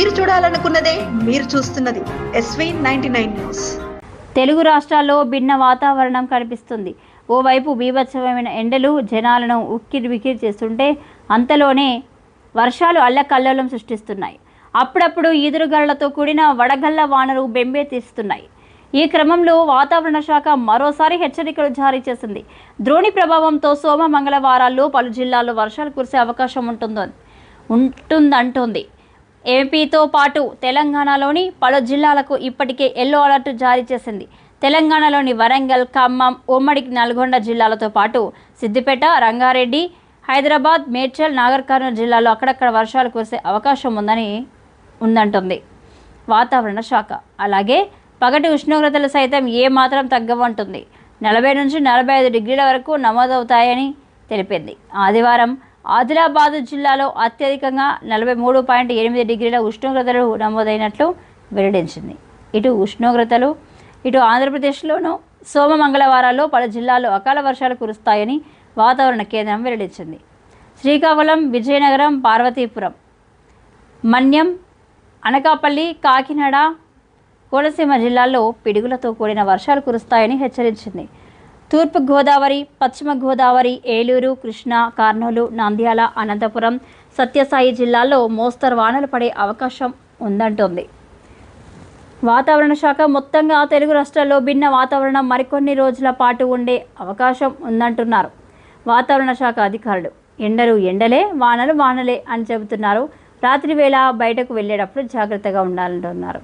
మీరు చూడాలనుకున్నదే మీరు చూస్తున్నది SV ninety nine news. Telugu రాష్ట్రాల్లో భిన్న వాతావరణం కనిపిస్తుంది. ఓవైపు బీభత్సమైన ఎండలు జనాలను ఉక్కిరి బిక్కిరి చేస్తుంటే అంతలోనే వర్షాలు అల్లకల్లోలం సృష్టిస్తున్నాయి. అప్పుడప్పుడు ఈదురుగాలులతో కూడిన వడగళ్ళ వానలు బెంబేతీస్తున్నాయి ఈ క్రమంలో వాతావరణ శాఖ మరోసారి హెచ్చరికలు జారీ చేసింది. ద్రోణి ప్రభావంతో సోమ మంగళవారాల్లో పలు జిల్లాల్లో వర్షాలు కురిసే అవకాశం ఉంటుందో ఉంటుందంటోంది. ఏపీతో పాటు తెలంగాణలోని పలు జిల్లాలకు ఇప్పటికే ఎల్లో అలర్ట్ జారీ చేసింది. తెలంగాణలోని వరంగల్ ఖమ్మం ఉమ్మడి నల్గొండ జిల్లాలతో పాటు సిద్దిపేట రంగారెడ్డి హైదరాబాద్ మేడ్చల్ నాగర్ కర్నూలు జిల్లాలో అక్కడక్కడ వర్షాలు కురిసే అవకాశం ఉందని ఉందంటుంది. వాతావరణ శాఖ. అలాగే పగటి ఉష్ణోగ్రతలు సైతం ఏ మాత్రం తగ్గవంటుంది. నలభై నుంచి నలభై ఐదు డిగ్రీల వరకు నమోదవుతాయని తెలిపింది. ఆదివారం ఆదిలాబాద్ జిల్లాలో అత్యధికంగా నలభై మూడు పాయింట్ ఎనిమిది డిగ్రీల ఉష్ణోగ్రతలు నమోదైనట్లు వెల్లడించింది. ఇటు ఉష్ణోగ్రతలు ఇటు ఆంధ్రప్రదేశ్లోనూ సోమ మంగళవారాల్లో పలు జిల్లాల్లో అకాల వర్షాలు కురుస్తాయని వాతావరణ కేంద్రం వెల్లడించింది. శ్రీకాకుళం విజయనగరం పార్వతీపురం మన్యం అనకాపల్లి కాకినాడ కోనసీమ జిల్లాల్లో పిడుగులతో కూడిన వర్షాలు కురుస్తాయని హెచ్చరించింది. తూర్పు గోదావరి పశ్చిమ గోదావరి ఏలూరు కృష్ణా కర్నూలు నంద్యాల అనంతపురం సత్యసాయి జిల్లాల్లో మోస్తరు వానలు పడే అవకాశం ఉందంటోంది. వాతావరణ శాఖ మొత్తంగా తెలుగు రాష్ట్రాల్లో భిన్న వాతావరణం మరికొన్ని రోజుల పాటు ఉండే అవకాశం ఉందంటున్నారు. వాతావరణ శాఖ అధికారులు. ఎండలు ఎండలే వానలు వానలే అని చెబుతున్నారు. రాత్రి వేళ బయటకు వెళ్ళేటప్పుడు జాగ్రత్తగా ఉండాలంటున్నారు.